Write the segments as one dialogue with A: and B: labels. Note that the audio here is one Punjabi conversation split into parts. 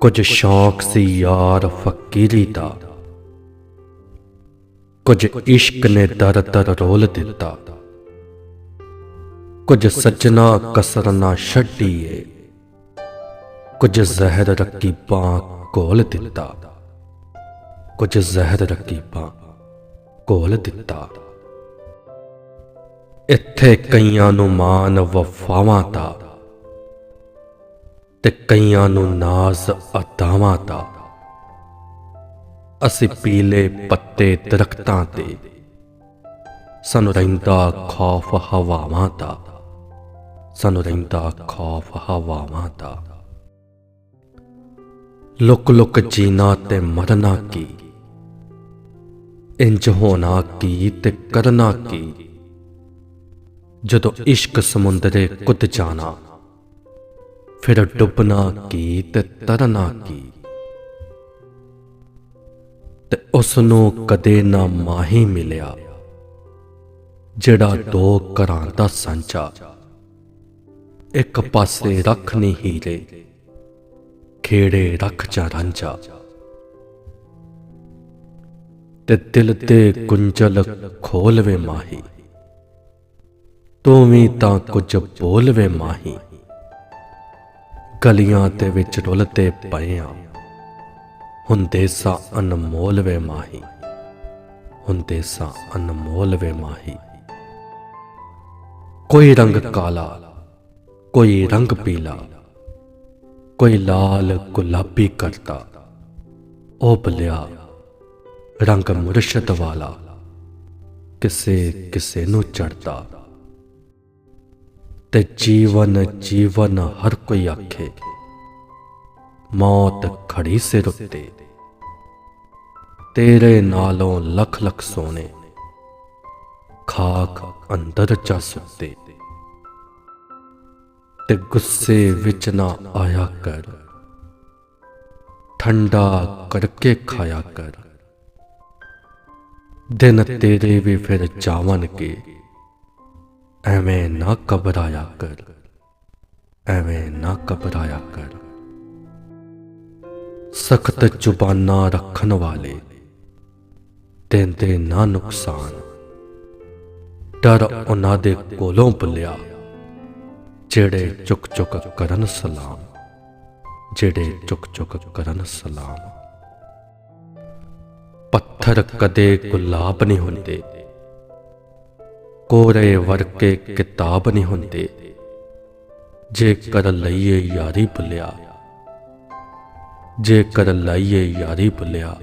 A: ਕੁਝ ਸ਼ੌਕ ਸੀ ਯਾਰ ਫਕੀਰੀ ਦਾ। ਕੁਝ ਇਸ਼ਕ ਨੇ ਦਰ ਦਰ ਰੋਲ ਦਿੱਤਾ। ਕੁਝ ਸੱਜਣਾ ਕਸਰ ਨਾ ਛੱਡੀਏ। ਕੁਝ ਜ਼ਹਿਰ ਰੱਖੀ ਬਾਂ ਘੋਲ ਦਿੱਤਾ। ਕੁਝ ਜ਼ਹਿਰ ਰੱਖੀ ਬਾਂ ਘੋਲ ਦਿੱਤਾ। ਇੱਥੇ ਕਈਆਂ ਨੂੰ ਮਾਨ ਵਫਾਵਾਂ ਦਾ। ਤੇ ਕਈਆਂ ਨੂੰ ਨਾਜ਼ ਅਦਾਵਾਂ ਦਾ ਅਸੀਂ ਪੀਲੇ ਪੱਤੇ ਦਰਖਤਾਂ ਤੇ, ਸਾਨੂੰ ਰਹਿੰਦਾ ਖੌਫ ਹਵਾਵਾਂ ਦਾ ਸਾਨੂੰ ਰਹਿੰਦਾ ਖੌਫ ਹਵਾਵਾਂ ਦਾ ਲੁਕ ਲੁਕ ਜੀਣਾ ਤੇ ਮਰਨਾ ਕੀ? ਇੰਜ ਹੋਣਾ ਕੀ ਤੇ ਕਰਨਾ ਕੀ? ਜਦੋਂ ਇਸ਼ਕ ਸਮੁੰਦਰੇ ਕੁੱਦ ਜਾਣਾ? ਫਿਰ ਡੁੱਬਣਾ ਕੀ ਤੇ ਤਰਨਾ ਕੀ। ਤੇ ਉਸ ਨੂੰ ਕਦੇ ਨਾ ਮਾਹੀ ਮਿਲਿਆ, ਜਿਹੜਾ ਦੋ ਘਰਾਂ ਦਾ ਸਾਂਝਾ। ਇੱਕ ਪਾਸੇ ਰੱਖ ਨਹੀਂ ਹੀਰੇ, ਖੇੜੇ ਰੱਖ ਜਾ ਰਾਂਝਾ। ਤੇ ਦਿਲ ਤੇ ਗੁੰਝਲ ਖੋਲਵੇ ਮਾਹੀ, ਤੂੰ ਵੀ ਤਾਂ ਕੁਝ ਬੋਲਵੇ ਮਾਹੀ। ਗਲੀਆਂ ਤੇ ਵਿੱਚ ਰੁਲਦੇ ਪਏ ਆ। ਹੁੰਦੇ ਸਾ ਅਨਮੋਲ ਵੇ ਮਾਹੀ। ਹੁੰਦੇ ਸਾ ਅਨਮੋਲ ਵੇ ਮਾਹੀ। ਕੋਈ ਰੰਗ ਕਾਲਾ, ਕੋਈ ਰੰਗ ਪੀਲਾ। ਕੋਈ ਲਾਲ ਗੁਲਾਬੀ ਕਰਦਾ ਉਹ ਬਲਿਆ ਰੰਗ ਮੁਰਸ਼ਦ ਵਾਲਾ। ਕਿਸੇ ਕਿਸੇ ਨੂੰ ਚੜਦਾ ਤੇ ਜੀਵਨ ਜੀਵਨ ਹਰ ਕੋਈ ਆਖੇ। ਮੌਤ ਖੜੀ ਸਿਰ ਉੱਤੇ। ਤੇਰੇ ਨਾਲੋਂ ਲੱਖ ਲੱਖ ਸੋਨੇ। ਖਾਕ ਅੰਦਰ ਚਾ ਸੁੱਤੇ ਤੇ ਗੁੱਸੇ ਵਿੱਚ ਨਾ ਆਇਆ ਕਰ। ਠੰਡਾ ਕਰਕੇ ਖਾਇਆ ਕਰ। ਦਿਨ ਤੇਰੇ ਵੀ ਫਿਰ ਜਾਵਣਗੇ। ਐਵੇਂ ਨਾ ਘਬਰਾਇਆ ਕਰ। ਐਵੇਂ ਨਾ ਘਬਰਾਇਆ ਕਰ। ਸਖਤ ਜ਼ੁਬਾਨਾਂ ਰੱਖਣ ਵਾਲੇ ਦਿੰਦੇ ਨਾ ਨੁਕਸਾਨ। ਡਰ ਉਹਨਾਂ ਦੇ ਕੋਲੋਂ ਭੁੱਲਿਆ, ਜਿਹੜੇ ਚੁੱਕ ਚੁੱਕ ਕਰਨ ਸਲਾਮ। ਜਿਹੜੇ ਚੁੱਕ ਚੁੱਕ ਕਰਨ ਸਲਾਮ। ਪੱਥਰ ਕਦੇ ਗੁਲਾਬ ਨਹੀਂ ਹੁੰਦੇ। ਕੋਰੇ ਵਰਕੇ ਕਿਤਾਬ ਨਹੀਂ ਹੁੰਦੇ। ਜੇ ਕਰ ਲਈਏ ਯਾਰੀ ਭੁੱਲਿਆ ਜੇ ਕਰ ਲਈਏ ਯਾਰੀ ਭੁੱਲਿਆ,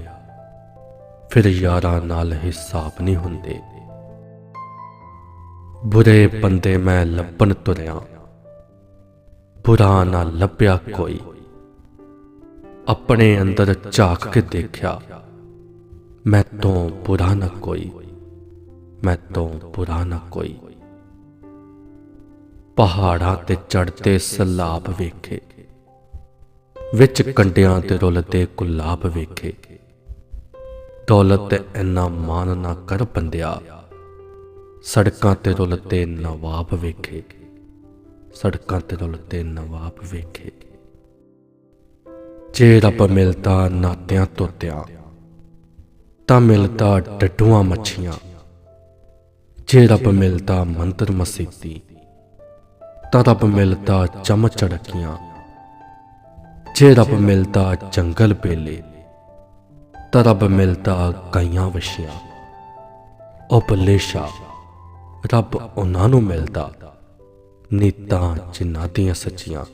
A: ਫਿਰ ਯਾਰਾਂ ਨਾਲ ਹਿਸਾਬ ਨਹੀਂ ਹੁੰਦੇ। ਬੁਰੇ ਬੰਦੇ ਮੈਂ ਲੱਭਣ ਤੁਰਿਆ, ਬੁਰਾ ਨਾ ਲੱਭਿਆ ਕੋਈ। ਆਪਣੇ ਅੰਦਰ ਝਾਕ ਕੇ ਦੇਖਿਆ, ਮੈਂ ਤੋਂ ਬੁਰਾ ਨਾ ਕੋਈ। ਮੈਂ ਤੋਂ ਬੁਰਾ ਨਾ ਕੋਈ। ਪਹਾੜਾਂ ਤੇ ਚੜਦੇ ਸਲਾਬ ਵੇਖੇ। ਵਿੱਚ ਕੰਡਿਆਂ ਤੇ ਰੁਲਦੇ ਗੁਲਾਬ ਵੇਖੇ। ਦੌਲਤ ਤੇ ਇੰਨਾ ਮਾਨ ਨਾ ਕਰ ਬੰਦਿਆ। ਸੜਕਾਂ ਤੇ ਰੁਲਦੇ ਨਵਾਬ ਵੇਖੇ। ਸੜਕਾਂ ਤੇ ਰੁਲਦੇ ਨਵਾਬ ਵੇਖੇ। ਜੇ ਰੱਬ ਮਿਲਦਾ ਨਾਤਿਆਂ ਤੋਤਿਆਂ, ਤਾਂ ਮਿਲਦਾ ਡੱਡੂਆਂ ਮੱਛੀਆਂ। ਜੇ ਰੱਬ ਮਿਲਦਾ ਮੰਤਰ ਮਸੀਤੀ ਤਾਂ ਰੱਬ ਮਿਲਦਾ ਚਮ ਚੜਕੀਆਂ ਜੇ ਰੱਬ ਮਿਲਦਾ ਜੰਗਲ ਬੇਲੇ ਤਾਂ ਰੱਬ ਮਿਲਦਾ ਗਾਈਆਂ ਵਸ਼ੀਆਂ ਉਹ ਬਲੇਸ਼ਾ ਰੱਬ ਉਹਨਾਂ ਨੂੰ ਮਿਲਦਾ ਨੀਤਾਂ ਜਿਨ੍ਹਾਂ ਦੀਆਂ ਸੱਚੀਆਂ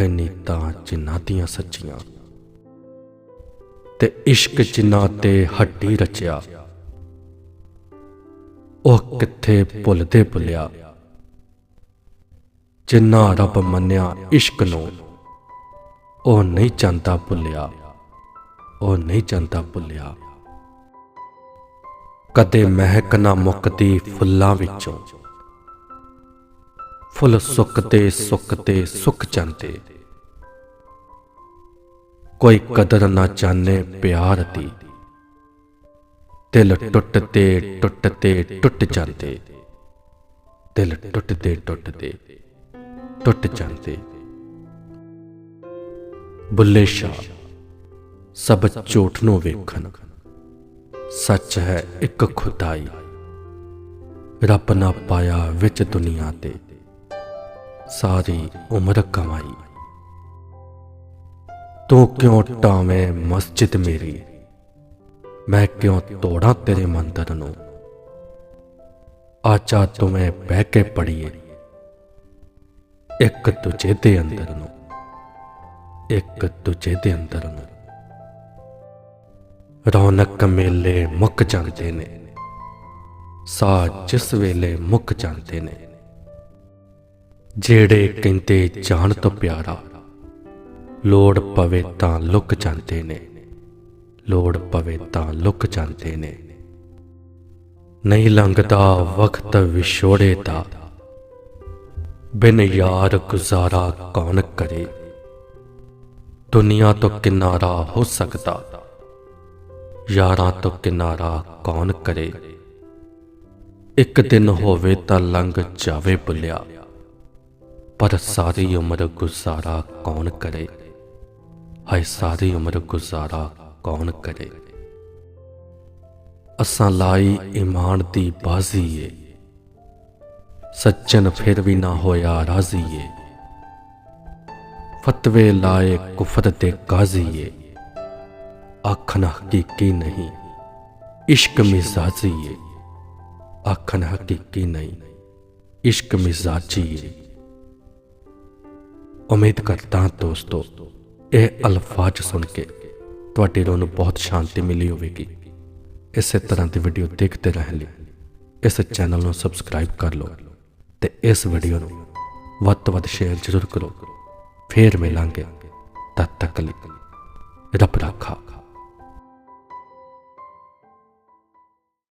A: ਹੈ ਨੀਤਾਂ ਜਿਨ੍ਹਾਂ ਦੀਆਂ ਸੱਚੀਆਂ ਤੇ ਇਸ਼ਕ ਜਿਨ੍ਹਾਂ ਤੇ ਹੱਡੀ ਰਚਿਆ ਉਹ ਕਿੱਥੇ ਭੁੱਲਦੇ ਭੁੱਲਿਆ। ਜਿੰਨਾ ਰੱਬ ਮੰਨਿਆ ਇਸ਼ਕ ਨੂੰ, ਉਹ ਨਹੀਂ ਚਾਹੁੰਦਾ ਭੁੱਲਿਆ। ਉਹ ਨਹੀਂ ਚਾਹੁੰਦਾ ਭੁੱਲਿਆ। ਕਦੇ ਮਹਿਕ ਨਾ ਮੁੱਕਦੀ ਫੁੱਲਾਂ ਵਿੱਚੋਂ। ਫੁੱਲ ਸੁੱਕਦੇ ਸੁੱਕਦੇ ਸੁੱਕ ਜਾਂਦੇ। ਕੋਈ ਕਦਰ ਨਾ ਜਾਣੇ ਪਿਆਰ ਦੀ। ਦਿਲ ਟੁੱਟਦੇ ਟੁੱਟਦੇ, ਟੁੱਟ ਜਾਂਦੇ। ਦਿਲ ਟੁੱਟਦੇ ਟੁੱਟਦੇ, ਟੁੱਟ ਜਾਂਦੇ। ਬੁੱਲੇ ਸ਼ਾਹ, ਸਭ ਝੂਠ ਨੂੰ ਵੇਖਣ। ਸੱਚ ਹੈ ਇੱਕ ਖੁਦਾਈ। ਰੱਬ ਨਾ ਪਾਇਆ ਵਿੱਚ ਦੁਨੀਆ ਤੇ। ਸਾਰੀ ਉਮਰ ਕਮਾਈ। ਤੂੰ ਕਿਉਂ ਟਾਵੇਂ ਮਸਜਿਦ ਮੇਰੀ? ਮੈਂ ਕਿਉਂ ਤੋੜਾਂ ਤੇਰੇ ਮੰਦਰ ਨੂੰ? ਆਚਾ ਤੁਮੇ ਬਹਿ ਕੇ ਪੜੀਏ ਇੱਕ ਦੂਜੇ ਦੇ ਅੰਦਰ ਨੂੰ। ਇੱਕ ਦੂਜੇ ਦੇ ਅੰਦਰ ਨੂੰ। ਰੌਣਕ ਮੇਲੇ ਮੁੱਕ ਜਾਂਦੇ ਨੇ। ਸਾਹ ਜਿਸ ਵੇਲੇ ਮੁੱਕ ਜਾਂਦੇ ਨੇ। ਜਿਹੜੇ ਕਹਿੰਦੇ ਜਾਣ ਤੋਂ ਪਿਆਰਾ, ਲੋੜ ਪਵੇ ਤਾਂ ਲੁਕ ਜਾਂਦੇ ਨੇ। ਲੋੜ ਪਵੇ ਤਾਂ ਲੁਕ ਜਾਂਦੇ ਨੇ। ਨਹੀਂ ਲੰਘਦਾ ਵਕਤ ਵਿਛੋੜੇ ਦਾ। ਬਿਨ ਯਾਰ ਗੁਜ਼ਾਰਾ ਕੌਣ ਕਰੇ? ਦੁਨੀਆ ਤੋਂ ਕਿਨਾਰਾ ਹੋ ਸਕਦਾ। ਯਾਰਾਂ ਤੋਂ ਕਿਨਾਰਾ ਕੌਣ ਕਰੇ? ਇੱਕ ਦਿਨ ਹੋਵੇ ਤਾਂ ਲੰਘ ਜਾਵੇ ਭੁੱਲਿਆ ਪਰ ਸਾਰੀ ਉਮਰ ਗੁਜ਼ਾਰਾ ਕੌਣ ਕਰੇ? ਹਾਏ, ਸਾਰੀ ਉਮਰ ਗੁਜ਼ਾਰਾ ਕੌਣ ਕਰੇ? ਅਸਾਂ ਲਾਈ ਇਮਾਨ ਦੀ ਬਾਜ਼ੀ ਏ ਸੱਜਣ ਫਿਰ ਵੀ ਨਾ ਹੋਇਆ ਰਾਜ਼ੀ ਏ ਫਤਵੇ ਲਾਏ ਕੁਫਰ ਦੇ ਕਾਜ਼ੀ ਏ ਆਖਣ ਹਕੀਕੀ ਨਹੀਂ, ਇਸ਼ਕ ਮਿਜ਼ਾਜੀ ਏ ਆਖਣ ਹਕੀਕੀ ਨਹੀਂ, ਇਸ਼ਕ ਮਿਜ਼ਾਜੀ ਏ ਉਮੀਦ ਕਰਦਾ ਦੋਸਤੋ, ਇਹ ਅਲਫਾਜ਼ ਸੁਣ ਕੇ ਤੁਹਾਡੀ ਰੂਹ ਨੂੰ ਬਹੁਤ ਸ਼ਾਂਤੀ ਮਿਲੀ ਹੋਵੇਗੀ। ਇਸੇ ਤਰ੍ਹਾਂ ਦੀ ਵੀਡੀਓ ਦੇਖਦੇ ਰਹਿਣ ਲਈ ਇਸ ਚੈਨਲ ਨੂੰ ਸਬਸਕ੍ਰਾਈਬ ਕਰ ਲਓ ਤੇ ਇਸ ਵੀਡੀਓ ਨੂੰ ਵੱਧ ਤੋਂ ਵੱਧ ਸ਼ੇਅਰ ਜ਼ਰੂਰ ਕਰੋ। ਫੇਰ ਮਿਲਾਂਗੇ ਤਦ ਤੱਕ ਲਈ ਰੱਬ ਰਾਖਾ